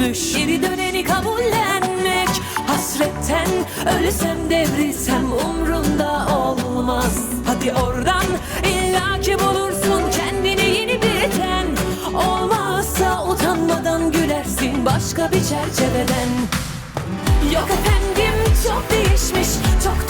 görülmüş Geri döneni kabullenmek Hasretten ölsem devrilsem umrunda olmaz. Hadi oradan illaki bulursun kendine yeni bir Olmazsa utanmadan gülersin başka bir çerçeveden. Yok efendim çok değişmiş Çok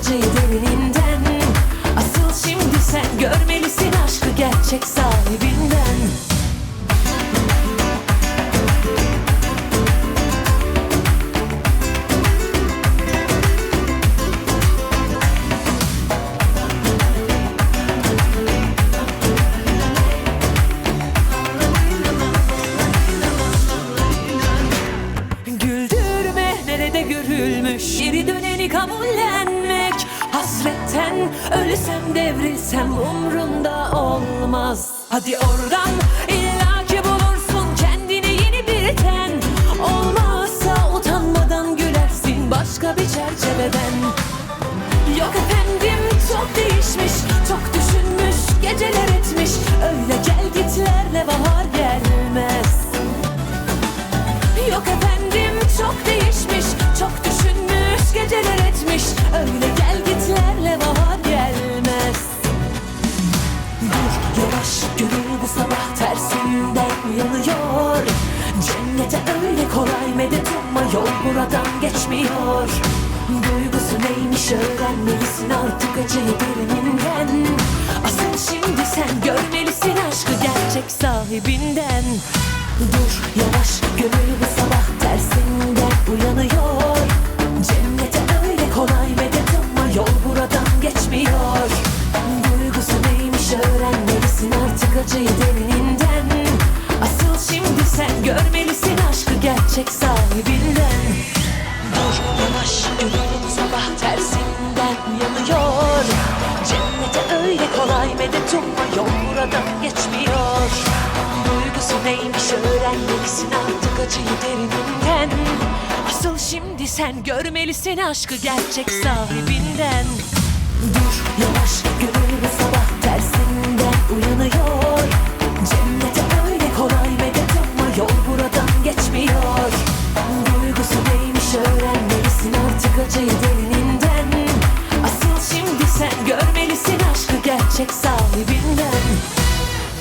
acıyı derininden Asıl şimdi sen görmelisin aşkı gerçek sahibinden. Güldürme nerede görülmüş? Geri döneni kabullenmek Hasretten ölsem devrilsem umrunda olmaz. Hadi oradan illaki bulursun kendine yeni bir ten Olmazsa utanmadan gülersin başka bir çerçeveden. Yok efendim çok değişmiş Çok düşünmüş geceler etmiş. Öyle gel gitlerle bahar gelmez. Yok efendim çok değişmiş Çok düşünmüş geceler etmiş. Öyle Cennete öyle kolay medet umma. Yol buradan geçmiyor. Duygusu neymiş öğrenmelisin artık acıyı derininden Asıl şimdi sen görmelisin aşkı gerçek sahibinden. Dur yavaş gönül bu sabah görmelisin aşkı gerçek sahibinden Dur yavaş gönül bu sabah tersinden uyanıyor Cennete öyle kolay medet umma yol buradan geçmiyor. Duygusu neymiş öğrenmelisin artık acıyı derininden Asıl şimdi sen görmelisin aşkı gerçek sahibinden. Dur yavaş gönül bu sabah tersinden uyanıyor Takıcıydı